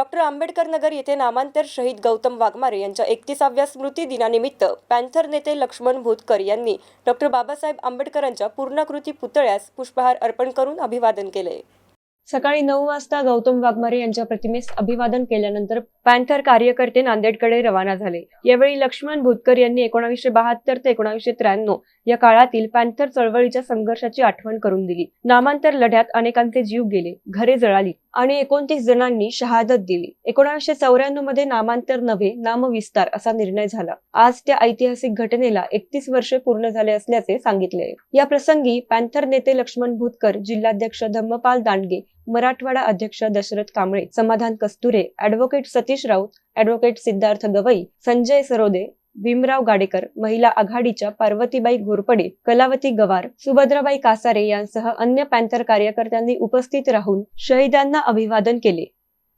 Doctor Ambedkar Nagar येथे नामांतर शहीद गौतम वाघमारे यांच्या एकतीसाव्या स्मृती दिनानिमित्त पॅन्थर नेते लक्ष्मण भोतकर यांनी डॉक्टर बाबासाहेब आंबेडकरांच्या पूर्णाकृती पुतळ्यास पुष्पहार अर्पण करून अभिवादन केले. सकाळी नऊ वाजता गौतम वाघमारे यांच्या प्रतिमेस अभिवादन केल्यानंतर पॅन्थर कार्यकर्ते नांदेडकडे रवाना झाले. यावेळी लक्ष्मण भूतकर यांनी एकोणावीसशे बहात्तर ते एकोणावीसशे त्र्याण्णव या काळातील पॅन्थर चळवळीच्या संघर्षाची आठवण करून दिली. नामांतर लढ्यात अनेकांचे जीव गेले. घरे जळाली. आणि एकोणतीस जणांनी शहादत दिली. एकोणीसशे चौऱ्याण्णवमध्ये नामांतर नव्हे नामविस्तार असा निर्णय झाला. आज त्या ऐतिहासिक घटनेला एकतीस वर्षे पूर्ण झाले असल्याचे सांगितले. या प्रसंगी पॅन्थर नेते लक्ष्मण भूतकर जिल्हाध्यक्ष धम्मपाल दांडगे मराठवाडा अध्यक्ष दशरथ कांबळे समाधान कस्तुरे ऍडव्होकेट सतीश राऊत ऍडव्होकेट सिद्धार्थ गवई संजय सरोदे भीमराव गाडेकर महिला आघाडीच्या पार्वतीबाई घोरपडे कलावती गवार सुभद्राबाई कासारे यांसह अन्य पॅन्थर कार्यकर्त्यांनी उपस्थित राहून शहीदांना अभिवादन केले.